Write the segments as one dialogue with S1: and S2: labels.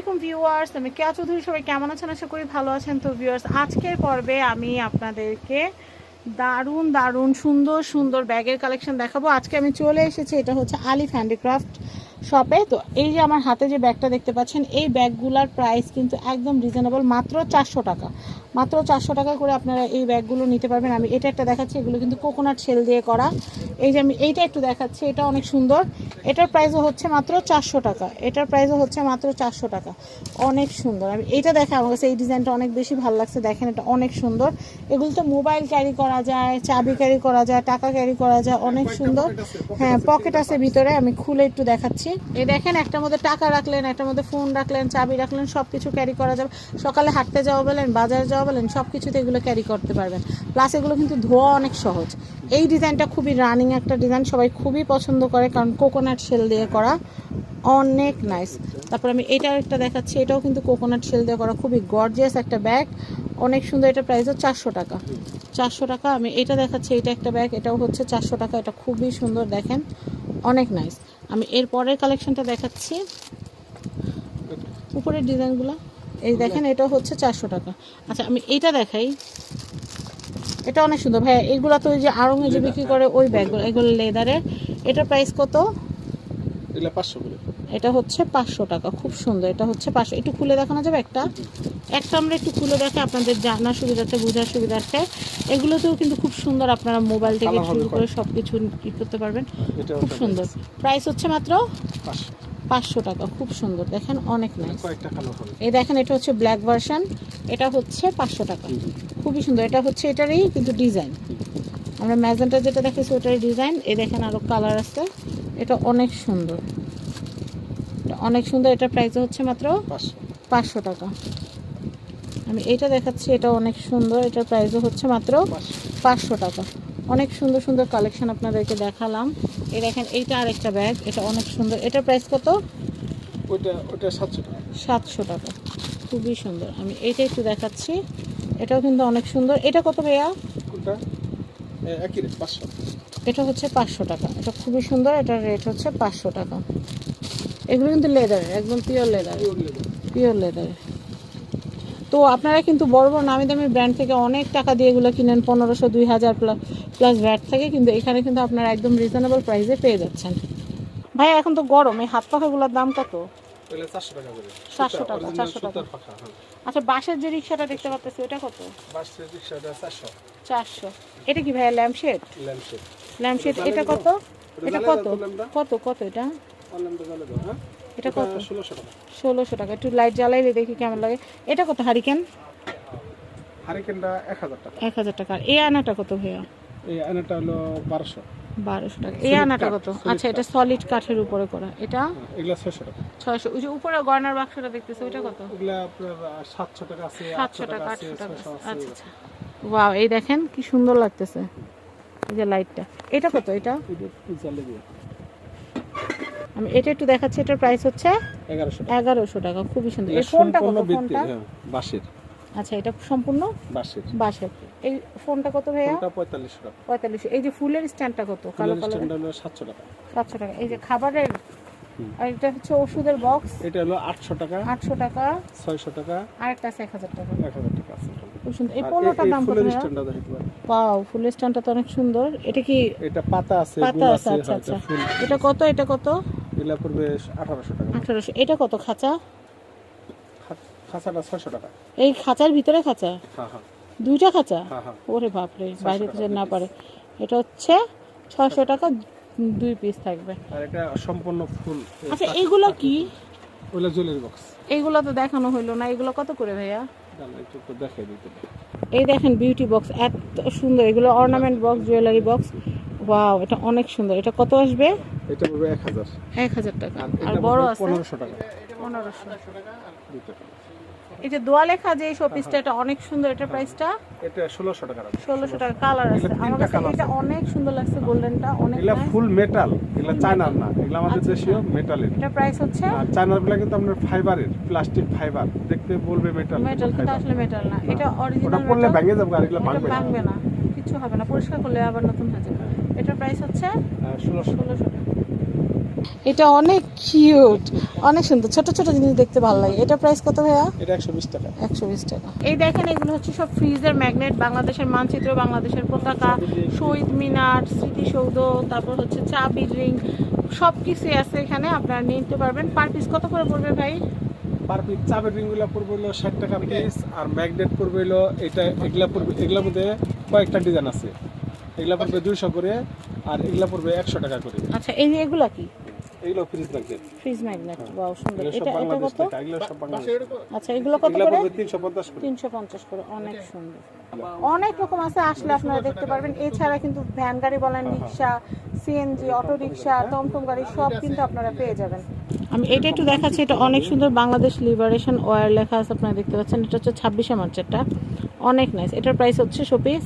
S1: আলাইকুম ভিউয়ার্স, আমি কেয়া চৌধুরী, সবাই কেমন আছেন? আশা করি ভালো আছেন। তো ভিউয়ার্স, আজকের পর্বে আমি আপনাদেরকে দারুণ দারুণ, সুন্দর সুন্দর ব্যাগের কালেকশন দেখাবো। আজকে আমি চলে এসেছি, এটা হচ্ছে আলিফ হ্যান্ডিক্রাফট শপে তো এই যে আমার হাতে যে ব্যাগটা দেখতে পাচ্ছেন, এই ব্যাগগুলোর প্রাইস কিন্তু একদম রিজনেবল মাত্র চারশো টাকা। মাত্র চারশো টাকা করে আপনারা এই ব্যাগগুলো নিতে পারবেন। আমি এটা একটা দেখাচ্ছি, এগুলো কিন্তু কোকোনাট শেল দিয়ে করা। এই যে আমি এইটা একটু দেখাচ্ছি, এটা অনেক সুন্দর। এটার প্রাইসও হচ্ছে মাত্র চারশো টাকা। এটার প্রাইসও হচ্ছে মাত্র চারশো টাকা। অনেক সুন্দর। আমি এইটা দেখে আমার কাছে এই ডিজাইনটা অনেক বেশি ভালো লাগছে। দেখেন, এটা অনেক সুন্দর। এগুলো তো মোবাইল ক্যারি করা যায়, চাবি ক্যারি করা যায়, টাকা ক্যারি করা যায়, অনেক সুন্দর। হ্যাঁ পকেট আছে ভিতরে। আমি খুলে একটু দেখাচ্ছি। এই দেখেন, একটার মধ্যে টাকা রাখলেন, একটার মধ্যে ফোন রাখলেন, চাবি রাখলেন সব কিছু ক্যারি করা যাবে। সকালে হাঁটতে যাওয়া বলেন, বাজারে যাওয়া বলেন সব কিছুতে এগুলো ক্যারি করতে পারবেন। প্লাস এগুলো কিন্তু ধোয়া অনেক সহজ। এই ডিজাইনটা খুবই রানিং একটা ডিজাইন সবাই খুবই পছন্দ করে, কারণ কোকোনাট সেল দিয়ে করা। অনেক নাইস তারপর আমি এটা একটা দেখাচ্ছি এটাও কিন্তু কোকোনাট শেল দিয়ে করা খুবই গর্জিয়াস একটা ব্যাগ অনেক সুন্দর এটা প্রাইসও চারশো টাকা। চারশো টাকা আমি এটা দেখাচ্ছি এটা একটা ব্যাগ এটাও হচ্ছে চারশো টাকা এটা খুবই সুন্দর দেখেন। অনেক নাইস আমি এর পরের কালেকশনটা দেখাচ্ছি। উপরের ডিজাইনগুলো এই দেখেন এটা হচ্ছে চারশো টাকা। আচ্ছা আমি এইটা দেখাই। এটা অনেক সুন্দর। ভাইয়া এইগুলো তো ওই যে আড়ঙে যে বিক্রি করে ওই ব্যাগগুলো এগুলো লেদারের এটার প্রাইস কত?
S2: এগুলা পাঁচশো করে।
S1: এটা হচ্ছে পাঁচশো টাকা খুব সুন্দর। এটা হচ্ছে পাঁচশো। একটু খুলে দেখানো যাবে একটা? একটা আমরা একটু খুলে দেখে আপনাদের জানার সুবিধার্থে বোঝার সুবিধার্থে। এগুলোতেও কিন্তু খুব সুন্দর আপনারা মোবাইল থেকে শুরু করে সব কিছু ই করতে পারবেন। খুব সুন্দর। প্রাইস হচ্ছে মাত্র
S2: পাঁচশো।
S1: টাকা খুব সুন্দর। দেখেন অনেক
S2: কয়েকটা
S1: এই দেখেন এটা হচ্ছে ব্ল্যাক ভার্সন এটা হচ্ছে পাঁচশো টাকা। খুবই সুন্দর। এটা হচ্ছে এটারই কিন্তু ডিজাইন আমরা ম্যাজেন্টা যেটা দেখেছি ওটারই ডিজাইন এই দেখেন আরও কালার আছে। এটা অনেক সুন্দর। অনেক সুন্দর এটার প্রাইস হচ্ছে মাত্র
S2: পাঁচশো।
S1: টাকা। আমি এটা দেখাচ্ছি এটা অনেক সুন্দর এটার প্রাইসও হচ্ছে মাত্র
S2: পাঁচশো।
S1: টাকা। অনেক সুন্দর সুন্দর কালেকশন আপনাদেরকে দেখালাম। এই দেখেন এইটা আরেকটা ব্যাগ এটা অনেক সুন্দর। এটার প্রাইস কত?
S2: ওইটা ওইটা সাতশো টাকা।
S1: সাতশো টাকা। খুবই সুন্দর। আমি এইটা একটু দেখাচ্ছি। এটাও কিন্তু অনেক সুন্দর। এটা কত ভাইয়া?
S2: কোনটা? একই রেট পাঁচশো।
S1: এটা হচ্ছে পাঁচশো টাকা। এটা খুবই সুন্দর। এটার রেট হচ্ছে পাঁচশো টাকা। এগুলো কিন্তু লেদার একদম পিওর লেদার পিওর লেদার তো আপনারা কিন্তু বড় বড় নামি দামি ব্র্যান্ড থেকে অনেক টাকা দিয়ে এগুলো কিনেন পনেরোশো দুই হাজার প্লাস ভ্যাট থাকে কিন্তু এখানে কিন্তু আপনারা একদম রিজনেবল প্রাইসে পেয়ে যাচ্ছেন। ভাই এখন তো গরম এই হাত পাখাগুলোর দাম কত?
S2: চারশো টাকা করে।
S1: 400 টাকা,
S2: Original
S1: 400 টাকা।
S2: সুতার পাখা হ্যাঁ।
S1: আচ্ছা বাসের যে রিক্সাটা দেখতে পাচ্ছি ওটা কত?
S2: বাসের রিক্সাটা চারশো।
S1: চারশো। এটা কি ভাইয়া ল্যাম্পশেড
S2: ল্যাম্পশেড
S1: ল্যাম্পশেড এটা কত? এটা কত। কত কত এটা? এটা কত?
S2: ষোলোশো টাকা।
S1: একটু লাইট জ্বালাইলে দেখি কেমন লাগে। এটা কত হারিকেন
S2: হারিকেনটা এক হাজার টাকা।
S1: এক হাজার টাকা। এই আনাটা কত ভাইয়া?
S2: এই আনাটা হলো বারোশো।
S1: বারোশো টাকা। এই আনাটা কত? আচ্ছা এটা সলিড কাঠের উপরে করা। এটা?
S2: হ্যাঁ, এগুলা ছয়শো টাকা।
S1: ছয়শো। ওই যে উপরে গয়নার বাক্সটা দেখতেছি ওইটা কত?
S2: এগুলা আপনার সাতশো টাকা আছে
S1: সাতশো টাকা আটশো টাকা। আচ্ছা আচ্ছা। ওয়াও এই দেখেন কি সুন্দর লাগতেছে। এই যে লাইটটা এটা কত? এটা
S2: এটা একটু জ্বালিয়ে দিও
S1: আমি এটা একটু দেখাচ্ছি এটার প্রাইস হচ্ছে
S2: এগারোশো টাকা।
S1: খুবই সুন্দর এই ফোনটা কত ফোনটা?
S2: হ্যাঁ বাঁশের।
S1: আচ্ছা এটা সম্পূর্ণ
S2: বাঁশের।
S1: বাসের এই ফোনটা কত ভাইয়া?
S2: পঁয়তাল্লিশশো টাকা।
S1: পঁয়তাল্লিশ এই যে ফুলের স্ট্যান্ডটা কত? কালো
S2: স্ট্যান্ড সাতশো টাকা।
S1: সাতশো টাকা। এই যে খাবারের। আর এটা হচ্ছে ওষুধের বক্স
S2: এটা হলো আটশো টাকা।
S1: আটশো টাকা।
S2: ছয়শো টাকা।
S1: আরেকটা আছে এক হাজার টাকা।
S2: এক হাজার টাকা আছে।
S1: খুব সুন্দর। এই
S2: এই
S1: দাম কত
S2: ফুলের? স্ট্যান্ডটা দেখতে
S1: পাও ফুলের স্ট্যান্ডটা তো অনেক সুন্দর। এটা কি
S2: এটা পাতা আছে
S1: পাতা আছে? আচ্ছা আচ্ছা। এটা কত? এটা কত?
S2: এগুলা পড়বে আঠারোশো টাকা।
S1: আঠারোশো। এটা কত খাঁচা?
S2: খাঁচাটা ছয়শো টাকা।
S1: এই খাঁচার ভিতরে খাঁচা?
S2: হ্যাঁ হ্যাঁ।
S1: দুইটা খাঁচা?
S2: হ্যাঁ
S1: ওরে বাপরে বাইরে থেকে না পারে। এটা হচ্ছে ছয়শো টাকা দুই পিস থাকবে।
S2: আর এটা সম্পূর্ণ ফুল।
S1: আচ্ছা এইগুলো কি?
S2: ওগুলো জুয়েলারি বক্স।
S1: এইগুলো তো দেখানো হইল না। এগুলো কত করে ভাইয়া? এই দেখেন বিউটি বক্স এত সুন্দর। এগুলো ornament box jewellery box wow এটা অনেক সুন্দর। এটা কত আসবে?
S2: এটা পড়বে এক হাজার।
S1: এক হাজার টাকা। আর বড় আছে?
S2: পনেরোশো টাকা।
S1: পনেরোশো।
S2: দুটো টাকা।
S1: এই যে দোয়া লেখা যে শোপিসটা এটা অনেক সুন্দর। এটার প্রাইসটা
S2: এটা ষোলোশো টাকা রাখবে
S1: ষোলোশো টাকা। কালার আছে। আমার কাছে এটা অনেক সুন্দর লাগছে গোল্ডেনটা অনেক
S2: এগুলা
S1: nice।
S2: ফুল মেটাল এগুলা চায়নার না। এগুলা আমাদের
S1: আচ্ছা,
S2: দেশীয় মেটালের
S1: এটা প্রাইস হচ্ছে?
S2: আর চায়নারগুলা কিন্তু আপনার ফাইবারের প্লাস্টিক ফাইবার দেখতে বলবে মেটাল
S1: মেটাল কিন্তু আসলে মেটাল না। এটা
S2: ওটা
S1: অরিজিনাল
S2: পড়লে ভেঙে যাবে আর এগুলা
S1: এটা
S2: ভাঙবে না।
S1: ভাঙবে না। কিছু হবে না। পরিষ্কার করলে আবার নতুন হয়ে যাবে। এটার প্রাইস হচ্ছে?
S2: ষোলোশো।
S1: ষোলোশো এটা অনেক কিউট অনেক সুন্দর। ছোট ছোট জিনিস দেখতে ভালো লাগে। এটা প্রাইস কত ভাইয়া?
S2: এটা একশো বিশ টাকা।
S1: একশো বিশ টাকা। এই দেখেন এগুলো হচ্ছে সব ফ্রিজের ম্যাগনেট বাংলাদেশের মানচিত্র বাংলাদেশের পতাকা শহীদ মিনার স্মৃতিসৌধ তারপর হচ্ছে চাবির রিং সব কিছুই আছে এখানে আপনারা নিতে পারবেন। পার পিস কত করে পড়বে ভাই?
S2: পার পিস চাবের রিংগুলো পড়বে হলো ষাট টাকা পিস আর ম্যাগনেট পড়বে হলো এটা এগুলা পড়বে এগুলোর মধ্যে কয়েকটা ডিজাইন আছে। এগুলা পড়বে দুইশো করে আর এগুলা পড়বে একশো টাকা করে।
S1: আচ্ছা এই এগুলা কি?
S2: এগুলো fridge magnet
S1: fridge magnet wow সুন্দর। এটা এটা কত?
S2: টাকা এগুলো সব বাংলাদেশ
S1: আচ্ছা এগুলো কত করে?
S2: পড়বে তিনশো পঞ্চাশ করে।
S1: তিনশো পঞ্চাশ করে অনেক সুন্দর। অনেক রকম আছে আসলে আপনারা দেখতে পারবেন। এছাড়া কিন্তু ভ্যান গাড়ি বলেন রিক্সা সিএনজি অটো রিক্সা টমটম গাড়ি সব কিন্তু আপনারা পেয়ে যাবেন। আমি এটা একটু দেখাচ্ছি এটা অনেক সুন্দর বাংলাদেশ লিবারেশন ওয়ার লেখা আছে আপনারা দেখতে পাচ্ছেন। এটা হচ্ছে ছাব্বিশে মার্চেরটা। অনেক নাইস এটার প্রাইস হচ্ছে শোপিস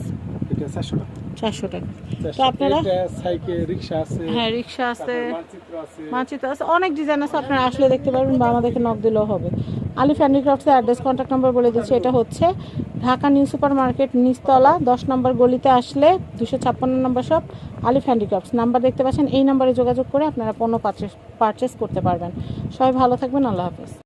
S2: এটা চারশো টাকা।
S1: চারশো টাকা। তো আপনারা? হ্যাঁ রিক্সা
S2: আছে
S1: মানচিত্র আছে। অনেক ডিজাইন আছে আপনারা আসলে দেখতে পারবেন বা আমাদেরকে নক দিলেও হবে। আলিফ হ্যান্ডিক্রাফটসের অ্যাড্রেস কন্ট্যাক্ট নাম্বার বলে দিচ্ছি এটা হচ্ছে ঢাকা নিউ সুপার মার্কেট নিচতলা দশ নম্বর গলিতে আসলে দুশো ছাপ্পান্ন নম্বর সব আলিফ হ্যান্ডিক্রাফটস নাম্বার দেখতে পাচ্ছেন এই নাম্বারে যোগাযোগ করে আপনারা পণ্য পারচেস পারচেস করতে পারবেন। সবাই ভালো থাকবেন আল্লাহ হাফেজ।